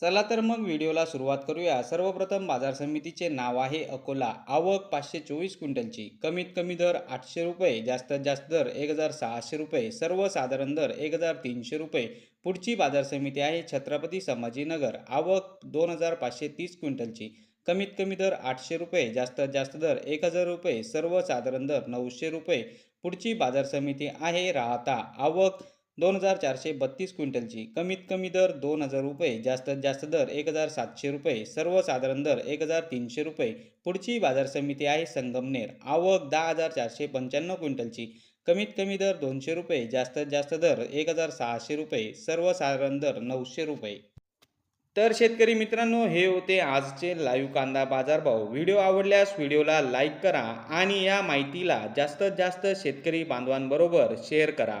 चला तर मग व्हिडिओला सुरुवात करूया. सर्वप्रथम बाजार समितीचे नाव आहे अकोला. आवक पाचशे चोवीस क्विंटलची. कमीत कमी दर आठशे रुपये जास्तीत जास्त दर एक हजार सहाशे रुपये सर्वसाधारण दर एक हजार तीनशे रुपये. पुढची बाजार समिती आहे छत्रपती संभाजीनगर. आवक दोन हजार पाचशे तीस क्विंटलची. कमीत कमी दर आठशे रुपये जास्तीत जास्त दर एक हजार रुपये सर्वसाधारण दर नऊशे रुपये. पुढची बाजार समिती आहे राहता. आवक दोन हजार चारशे बत्तीस क्विंटलची. कमीत कमी दर दोन हजार रुपये जास्तीत जास्त दर एक हजार सातशे रुपये सर्वसाधारण दर एक हजार तीनशे रुपये. पुढची बाजार समिती आहे संगमनेर. आवक दहा हजार चारशे पंच्याण्णव क्विंटलची. कमीत कमी दर दोनशे रुपये जास्तीत जास्त दर एक हजार सहाशे रुपये सर्वसाधारण दर नऊशे रुपये. तर शेतकरी मित्रांनो हे होते आजचे लाईव्ह कांदा बाजारभाव. व्हिडिओ आवडल्यास व्हिडिओला लाईक करा आणि या माहितीला जास्तीत जास्त शेतकरी बांधवांबरोबर शेअर करा.